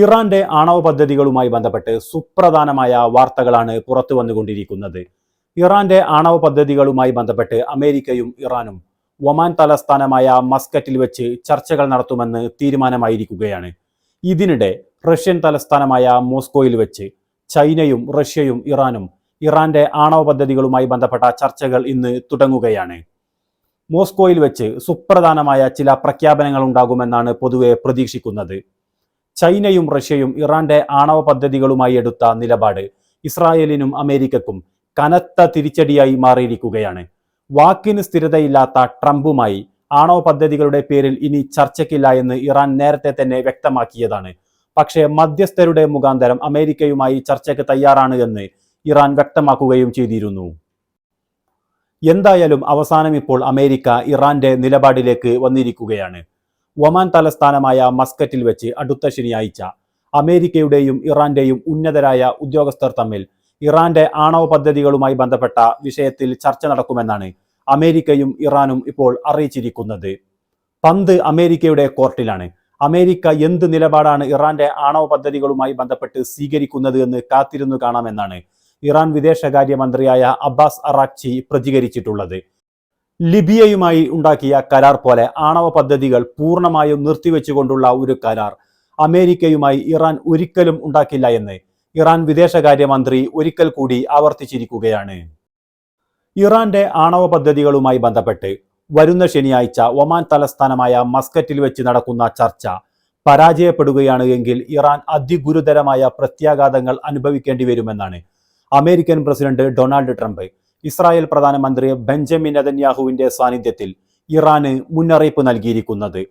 ഇറാന്റെ ആണവ പദ്ധതികളുമായി ബന്ധപ്പെട്ട് സുപ്രധാനമായ വാർത്തകളാണ് പുറത്തു വന്നുകൊണ്ടിരിക്കുന്നത്. ഇറാന്റെ ആണവ പദ്ധതികളുമായി ബന്ധപ്പെട്ട് അമേരിക്കയും ഇറാനും ഒമാൻ തലസ്ഥാനമായ മസ്കറ്റിൽ വെച്ച് ചർച്ചകൾ നടത്തുമെന്ന് തീരുമാനമായിരിക്കുകയാണ്. ഇതിനിടെ റഷ്യൻ തലസ്ഥാനമായ മോസ്കോയിൽ വെച്ച് ചൈനയും റഷ്യയും ഇറാനും ഇറാന്റെ ആണവ പദ്ധതികളുമായി ബന്ധപ്പെട്ട ചർച്ചകൾ ഇന്ന് തുടങ്ങുകയാണ്. മോസ്കോയിൽ വെച്ച് സുപ്രധാനമായ ചില പ്രഖ്യാപനങ്ങൾ ഉണ്ടാകുമെന്നാണ് പൊതുവെ പ്രതീക്ഷിക്കുന്നത്. ചൈനയും റഷ്യയും ഇറാന്റെ ആണവ പദ്ധതികളുമായി എടുത്ത നിലപാട് ഇസ്രായേലിനും അമേരിക്കക്കും കനത്ത തിരിച്ചടിയായി മാറിയിരിക്കുകയാണ്. വാക്കിന് സ്ഥിരതയില്ലാത്ത ട്രംപുമായി ആണവ പദ്ധതികളുടെ പേരിൽ ഇനി ചർച്ചയ്ക്കില്ല എന്ന് ഇറാൻ നേരത്തെ തന്നെ വ്യക്തമാക്കിയതാണ്. പക്ഷേ മധ്യസ്ഥരുടെ മുഖാന്തരം അമേരിക്കയുമായി ചർച്ചയ്ക്ക് തയ്യാറാണ് എന്ന് ഇറാൻ വ്യക്തമാക്കുകയും ചെയ്തിരുന്നു. എന്തായാലും അവസാനം ഇപ്പോൾ അമേരിക്ക ഇറാന്റെ നിലപാടിലേക്ക് വന്നിരിക്കുകയാണ്. ഒമാൻ തലസ്ഥാനമായ മസ്കറ്റിൽ വെച്ച് അടുത്ത ശനിയാഴ്ച അമേരിക്കയുടെയും ഇറാന്റെയും ഉന്നതരായ ഉദ്യോഗസ്ഥർ തമ്മിൽ ഇറാന്റെ ആണവ പദ്ധതികളുമായി ബന്ധപ്പെട്ട വിഷയത്തിൽ ചർച്ച നടക്കുമെന്നാണ് അമേരിക്കയും ഇറാനും ഇപ്പോൾ അറിയിച്ചിരിക്കുന്നത്. പന്ത് അമേരിക്കയുടെ കോർട്ടിലാണ്. അമേരിക്ക എന്ത് നിലപാടാണ് ഇറാന്റെ ആണവ പദ്ധതികളുമായി ബന്ധപ്പെട്ട് സ്വീകരിക്കുന്നത് എന്ന് കാത്തിരുന്നു കാണാമെന്നാണ് ഇറാൻ വിദേശകാര്യമന്ത്രിയായ അബ്ബാസ് അറാക്ചി പ്രതികരിച്ചിട്ടുള്ളത്. ലിബിയയുമായി ഉണ്ടാക്കിയ കരാർ പോലെ ആണവ പദ്ധതികൾ പൂർണമായും നിർത്തിവെച്ചുകൊണ്ടുള്ള ഒരു കരാർ അമേരിക്കയുമായി ഇറാൻ ഒരിക്കലും ഉണ്ടാക്കില്ല എന്ന് ഇറാൻ വിദേശകാര്യമന്ത്രി ഒരിക്കൽ കൂടി ആവർത്തിച്ചിരിക്കുകയാണ്. ഇറാന്റെ ആണവ പദ്ധതികളുമായി ബന്ധപ്പെട്ട് വരുന്ന ശനിയാഴ്ച ഒമാൻ തലസ്ഥാനമായ മസ്കറ്റിൽ വെച്ച് നടക്കുന്ന ചർച്ച പരാജയപ്പെടുകയാണ് എങ്കിൽ ഇറാൻ അതിഗുരുതരമായ പ്രത്യാഘാതങ്ങൾ അനുഭവിക്കേണ്ടി വരുമെന്നാണ് American president Donald Trump Israel പ്രധാനമന്ത്രി ബെഞ്ചമിൻ നെതന്യാഹുവിന്റെ സാന്നിധ്യത്തിൽ ഇറാന് മുന്നറിയിപ്പ് നൽകിയിരിക്കുന്നത്.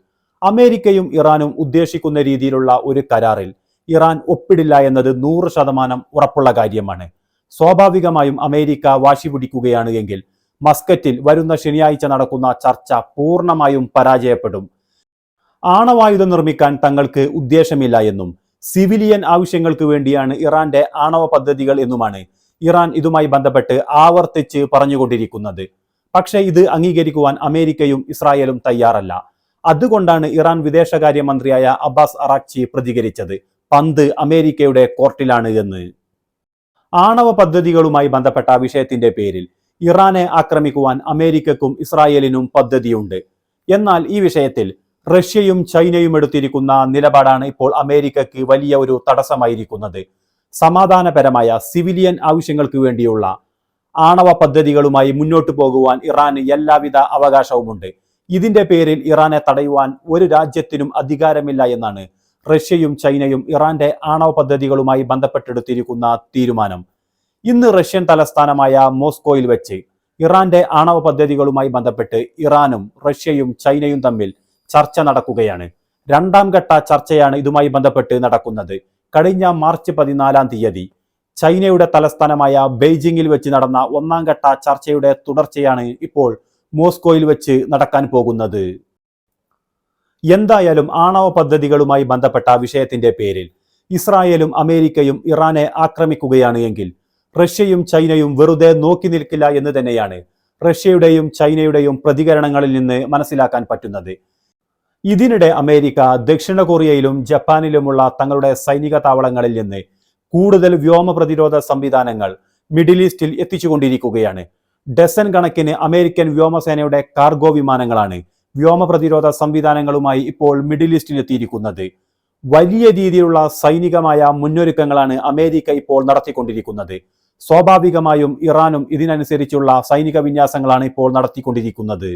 അമേരിക്കയും ഇറാനും ഉദ്ദേശിക്കുന്ന രീതിയിലുള്ള ഒരു കരാറിൽ ഇറാൻ ഒപ്പിടില്ല എന്നത് നൂറ് ശതമാനം ഉറപ്പുള്ള കാര്യമാണ്. സ്വാഭാവികമായും അമേരിക്ക വാശി പിടിക്കുകയാണ് എങ്കിൽ മസ്കറ്റിൽ വരുന്ന ശനിയാഴ്ച നടക്കുന്ന ചർച്ച പൂർണമായും പരാജയപ്പെടും. ആണവായുധം നിർമ്മിക്കാൻ തങ്ങൾക്ക് ഉദ്ദേശമില്ല എന്നും സിവിലിയൻ ആവശ്യങ്ങൾക്ക് വേണ്ടിയാണ് ഇറാന്റെ ആണവ പദ്ധതികൾ എന്നുമാണ് ഇറാൻ ഇതുമായി ബന്ധപ്പെട്ട് ആവർത്തിച്ച് പറഞ്ഞുകൊണ്ടിരിക്കുന്നത്. പക്ഷേ ഇത് അംഗീകരിക്കുവാൻ അമേരിക്കയും ഇസ്രായേലും തയ്യാറല്ല. അതുകൊണ്ടാണ് ഇറാൻ വിദേശകാര്യമന്ത്രിയായ അബ്ബാസ് അറാക്ചി പ്രതികരിച്ചത്. പന്ത് അമേരിക്കയുടെ കോർട്ടിലാണ് എന്ന്. ആണവ പദ്ധതികളുമായി ബന്ധപ്പെട്ട വിഷയത്തിന്റെ പേരിൽ ഇറാനെ ആക്രമിക്കുവാൻ അമേരിക്കക്കും ഇസ്രായേലിനും പദ്ധതിയുണ്ട്. എന്നാൽ ഈ വിഷയത്തിൽ റഷ്യയും ചൈനയും എടുത്തിരിക്കുന്ന നിലപാടാണ് ഇപ്പോൾ അമേരിക്കക്ക് വലിയ ഒരു തടസ്സമായിരിക്കുന്നത്. സമാധാനപരമായ സിവിലിയൻ ആവശ്യങ്ങൾക്ക് വേണ്ടിയുള്ള ആണവ പദ്ധതികളുമായി മുന്നോട്ടു പോകുവാൻ ഇറാന് എല്ലാവിധ അവകാശവുമുണ്ട്. ഇതിന്റെ പേരിൽ ഇറാനെ തടയുവാൻ ഒരു രാജ്യത്തിനും അധികാരമില്ല എന്നാണ് റഷ്യയും ചൈനയും ഇറാന്റെ ആണവ പദ്ധതികളുമായി ബന്ധപ്പെട്ടെടുത്തിരിക്കുന്ന തീരുമാനം. ഇന്ന് റഷ്യൻ തലസ്ഥാനമായ മോസ്കോയിൽ വെച്ച് ഇറാന്റെ ആണവ പദ്ധതികളുമായി ബന്ധപ്പെട്ട് ഇറാനും റഷ്യയും ചൈനയും തമ്മിൽ ചർച്ച നടക്കുകയാണ്. രണ്ടാം ഘട്ട ചർച്ചയാണ് ഇതുമായി ബന്ധപ്പെട്ട് നടക്കുന്നത്. കഴിഞ്ഞ മാർച്ച് പതിനാലാം തീയതി ചൈനയുടെ തലസ്ഥാനമായ ബെയ്ജിങ്ങിൽ വെച്ച് നടന്ന ഒന്നാം ഘട്ട ചർച്ചയുടെ തുടർച്ചയാണ് ഇപ്പോൾ മോസ്കോയിൽ വെച്ച് നടക്കാൻ പോകുന്നത്. എന്തായാലും ആണവ പദ്ധതികളുമായി ബന്ധപ്പെട്ട വിഷയത്തിന്റെ പേരിൽ ഇസ്രായേലും അമേരിക്കയും ഇറാനെ ആക്രമിക്കുകയാണ് എങ്കിൽ റഷ്യയും ചൈനയും വെറുതെ നോക്കി നിൽക്കില്ല എന്ന് തന്നെയാണ് റഷ്യയുടെയും ചൈനയുടെയും പ്രതികരണങ്ങളിൽ നിന്ന് മനസ്സിലാക്കാൻ പറ്റുന്നത്. ഇതിനിടെ അമേരിക്ക ദക്ഷിണ കൊറിയയിലും ജപ്പാനിലുമുള്ള തങ്ങളുടെ സൈനിക താവളങ്ങളിൽ നിന്ന് കൂടുതൽ വ്യോമ പ്രതിരോധ സംവിധാനങ്ങൾ മിഡിൽ ഈസ്റ്റിൽ എത്തിച്ചുകൊണ്ടിരിക്കുകയാണ്. ഡസൻ കണക്കിന് അമേരിക്കൻ വ്യോമസേനയുടെ കാർഗോ വിമാനങ്ങളാണ് വ്യോമ പ്രതിരോധ സംവിധാനങ്ങളുമായി ഇപ്പോൾ മിഡിൽ ഈസ്റ്റിൽ എത്തിയിരിക്കുന്നത്. വലിയ രീതിയിലുള്ള സൈനികമായ മുന്നൊരുക്കങ്ങളാണ് അമേരിക്ക ഇപ്പോൾ നടത്തിക്കൊണ്ടിരിക്കുന്നത്. സ്വാഭാവികമായും ഇറാനും ഇതിനനുസരിച്ചുള്ള സൈനിക വിന്യാസങ്ങളാണ് ഇപ്പോൾ നടത്തിക്കൊണ്ടിരിക്കുന്നത്.